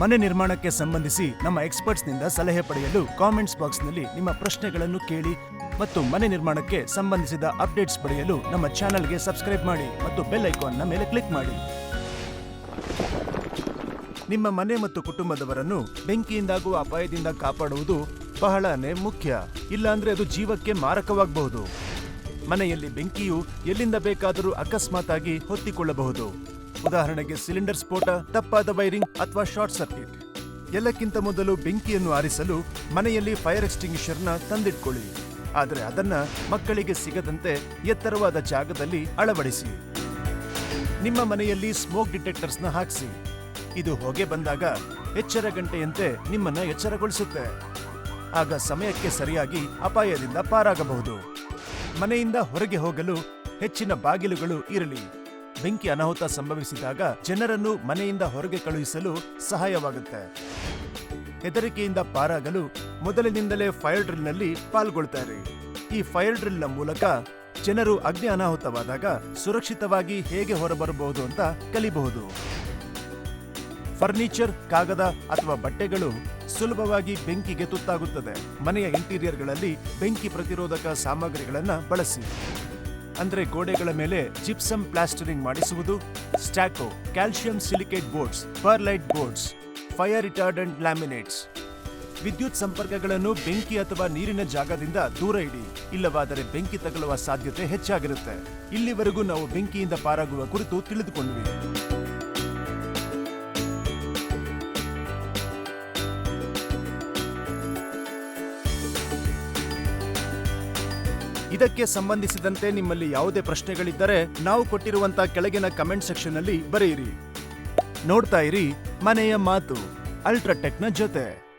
ಮನೆ ನಿರ್ಮಾಣಕ್ಕೆ ಸಂಬಂಧಿಸಿ ನಮ್ಮ ಎಕ್ಸ್ಪರ್ಟ್ಸ್ನಿಂದ ಸಲಹೆ ಪಡೆಯಲು ಕಾಮೆಂಟ್ಸ್ ಬಾಕ್ಸ್ನಲ್ಲಿ ನಿಮ್ಮ ಪ್ರಶ್ನೆಗಳನ್ನು ಕೇಳಿ ಮತ್ತು ಮನೆ ನಿರ್ಮಾಣಕ್ಕೆ ಸಂಬಂಧಿಸಿದ ಅಪ್ಡೇಟ್ಸ್ ಪಡೆಯಲು ನಮ್ಮ ಚಾನೆಲ್ಗೆ ಸಬ್ಸ್ಕ್ರೈಬ್ ಮಾಡಿ ಮತ್ತು ಬೆಲ್ ಐಕಾನ್ನ ಮೇಲೆ ಕ್ಲಿಕ್ ಮಾಡಿ. ನಿಮ್ಮ ಮನೆ ಮತ್ತು ಕುಟುಂಬದವರನ್ನು ಬೆಂಕಿಯಿಂದಾಗುವ ಅಪಾಯದಿಂದ ಕಾಪಾಡುವುದು ಬಹಳನೇ ಮುಖ್ಯ. ಇಲ್ಲಾಂದ್ರೆ ಅದು ಜೀವಕ್ಕೆ ಮಾರಕವಾಗಬಹುದು. ಮನೆಯಲ್ಲಿ ಬೆಂಕಿಯು ಎಲ್ಲಿಂದ ಬೇಕಾದರೂ ಅಕಸ್ಮಾತ್ ಆಗಿ ಹೊತ್ತಿಕೊಳ್ಳಬಹುದು. ಉದಾಹರಣೆಗೆ ಸಿಲಿಂಡರ್ ಸ್ಫೋಟ, ತಪ್ಪಾದ ವೈರಿಂಗ್ ಅಥವಾ ಶಾರ್ಟ್ ಸರ್ಕ್ಯೂಟ್. ಎಲ್ಲಕ್ಕಿಂತ ಮೊದಲು ಬೆಂಕಿಯನ್ನು ಆರಿಸಲು ಮನೆಯಲ್ಲಿ ಫೈರ್ ಎಕ್ಸ್ಟಿಂಗ್ವಿಷರ್ನ ತಂದಿಟ್ಕೊಳ್ಳಿ. ಆದರೆ ಅದನ್ನ ಮಕ್ಕಳಿಗೆ ಸಿಗದಂತೆ ಎತ್ತರವಾದ ಜಾಗದಲ್ಲಿ ಅಳವಡಿಸಿ. ನಿಮ್ಮ ಮನೆಯಲ್ಲಿ ಸ್ಮೋಕ್ ಡಿಟೆಕ್ಟರ್ಸ್ನ ಹಾಕಿಸಿ. ಇದು ಹೊಗೆ ಬಂದಾಗ ಎಚ್ಚರ ಗಂಟೆಯಂತೆ ನಿಮ್ಮನ್ನ ಎಚ್ಚರಗೊಳಿಸುತ್ತೆ. ಆಗ ಸಮಯಕ್ಕೆ ಸರಿಯಾಗಿ ಅಪಾಯದಿಂದ ಪಾರಾಗಬಹುದು. ಮನೆಯಿಂದ ಹೊರಗೆ ಹೋಗಲು ಹೆಚ್ಚಿನ ಬಾಗಿಲುಗಳು ಇರಲಿ. ಬೆಂಕಿ ಅನಾಹುತ ಸಂಭವಿಸಿದಾಗ ಜನರನ್ನು ಮನೆಯಿಂದ ಹೊರಗೆ ಕಳುಹಿಸಲು ಸಹಾಯವಾಗುತ್ತೆ. ಹೆದರಿಕೆಯಿಂದ ಪಾರಾಗಲು ಮೊದಲಿನಿಂದಲೇ ಫೈರ್ ಡ್ರಿಲ್ನಲ್ಲಿ ಪಾಲ್ಗೊಳ್ತಾರೆ. ಈ ಫೈರ್ ಡ್ರಿಲ್ನ ಮೂಲಕ ಜನರು ಅಗ್ನಿ ಅನಾಹುತವಾದಾಗ ಸುರಕ್ಷಿತವಾಗಿ ಹೇಗೆ ಹೊರಬರಬಹುದು ಅಂತ ಕಲಿಬಹುದು. ಫರ್ನಿಚರ್, ಕಾಗದ ಅಥವಾ ಬಟ್ಟೆಗಳು ಸುಲಭವಾಗಿ ಬೆಂಕಿಗೆ ತುತ್ತಾಗುತ್ತದೆ. ಮನೆಯ ಇಂಟೀರಿಯರ್ಗಳಲ್ಲಿ ಬೆಂಕಿ ಪ್ರತಿರೋಧಕ ಸಾಮಗ್ರಿಗಳನ್ನ ಬಳಸಿ. ಅಂದ್ರೆ ಗೋಡೆಗಳ ಮೇಲೆ ಜಿಪ್ಸಮ್ ಪ್ಲಾಸ್ಟರಿಂಗ್ ಮಾಡಿಸುವುದು stucco calcium silicate boards, perlite boards, fire retardant laminates. ವಿದ್ಯುತ್ ಸಂಪರ್ಕಗಳನ್ನು ಬೆಂಕಿ ಅಥವಾ ನೀರಿನ ಜಾಗದಿಂದ ದೂರ ಇಡಿ, ಇಲ್ಲವಾದರೆ ಬೆಂಕಿ ತಗಲುವ ಸಾಧ್ಯತೆ ಹೆಚ್ಚಾಗಿರುತ್ತೆ. ಇಲ್ಲಿವರೆಗೂ ನಾವು ಬೆಂಕಿಯಿಂದ ಪಾರಾಗುವ ಕುರಿತು ತಿಳಿದುಕೊಂಡ್ವಿ. ಇದಕ್ಕೆ ಸಂಬಂಧಿಸಿದಂತೆ ನಿಮ್ಮಲ್ಲಿ ಯಾವುದೇ ಪ್ರಶ್ನೆಗಳಿದ್ದರೆ ನಾವು ಕೊಟ್ಟಿರುವಂತ ಕೆಳಗಿನ ಕಮೆಂಟ್ ಸೆಕ್ಷನ್ ಅಲ್ಲಿ ಬರೆಯಿರಿ. ನೋಡ್ತಾ ಇರಿ ಮನೆಯ ಮಾತು. ಅಲ್ಟ್ರಾಟೆಕ್ನ ಜೊತೆ.